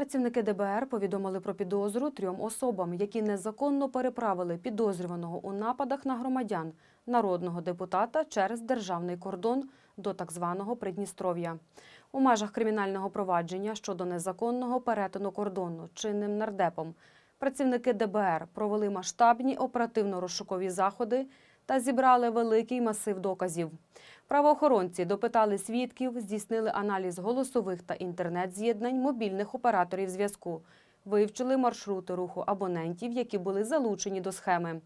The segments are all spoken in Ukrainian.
Працівники ДБР повідомили про підозру трьом особам, які незаконно переправили підозрюваного у нападах на громадян народного депутата через державний кордон до так званого Придністров'я. У межах кримінального провадження щодо незаконного перетину кордону чинним нардепом працівники ДБР провели масштабні оперативно-розшукові заходи та зібрали великий масив доказів. Правоохоронці допитали свідків, здійснили аналіз голосових та інтернет-з'єднань мобільних операторів зв'язку, вивчили маршрути руху абонентів, які були залучені до схеми.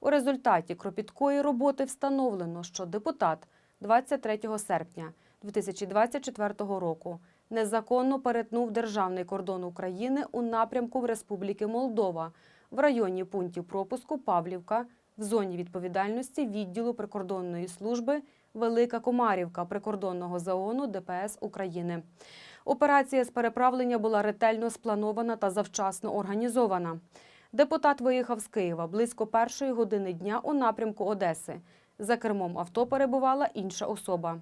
У результаті кропіткої роботи встановлено, що депутат 23 серпня 2024 року незаконно перетнув державний кордон України у напрямку в Республіки Молдова в районі пунктів пропуску Павлівка в зоні відповідальності відділу прикордонної служби Велика Комарівка прикордонного загону ДПС України. Операція з переправлення була ретельно спланована та завчасно організована. Депутат виїхав з Києва близько першої години дня у напрямку Одеси. За кермом авто перебувала інша особа.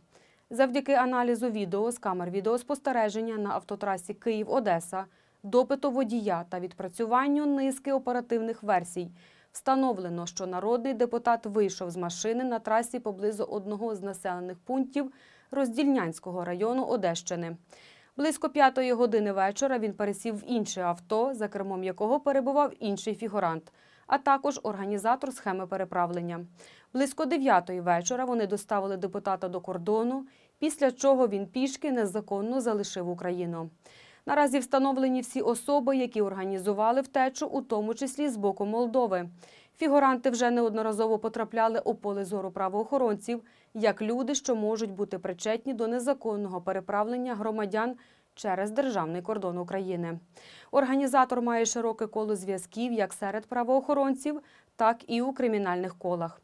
Завдяки аналізу відео з камер відеоспостереження на автотрасі Київ-Одеса, допиту водія та відпрацюванню низки оперативних версій встановлено, що народний депутат вийшов з машини на трасі поблизу одного з населених пунктів Роздільнянського району Одещини. Близько п'ятої години вечора він пересів в інше авто, за кермом якого перебував інший фігурант, а також організатор схеми переправлення. Близько дев'ятої вечора вони доставили депутата до кордону, після чого він пішки незаконно залишив Україну. Наразі встановлені всі особи, які організували втечу, у тому числі з боку Молдови. Фігуранти вже неодноразово потрапляли у поле зору правоохоронців, як люди, що можуть бути причетні до незаконного переправлення громадян через державний кордон України. Організатор має широке коло зв'язків як серед правоохоронців, так і у кримінальних колах.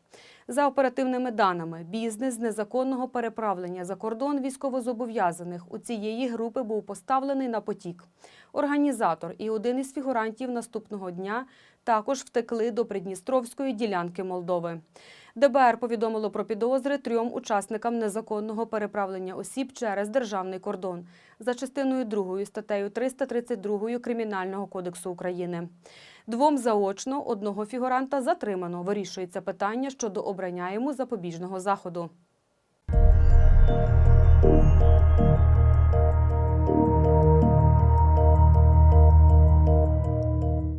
За оперативними даними, бізнес незаконного переправлення за кордон військовозобов'язаних у цієї групи був поставлений на потік. Організатор і один із фігурантів наступного дня також втекли до Придністровської ділянки Молдови. ДБР повідомило про підозри трьом учасникам незаконного переправлення осіб через державний кордон за частиною 2 статтею 332 Кримінального кодексу України. Двом заочно одного фігуранта затримано. Вирішується питання щодо обрання йому запобіжного заходу.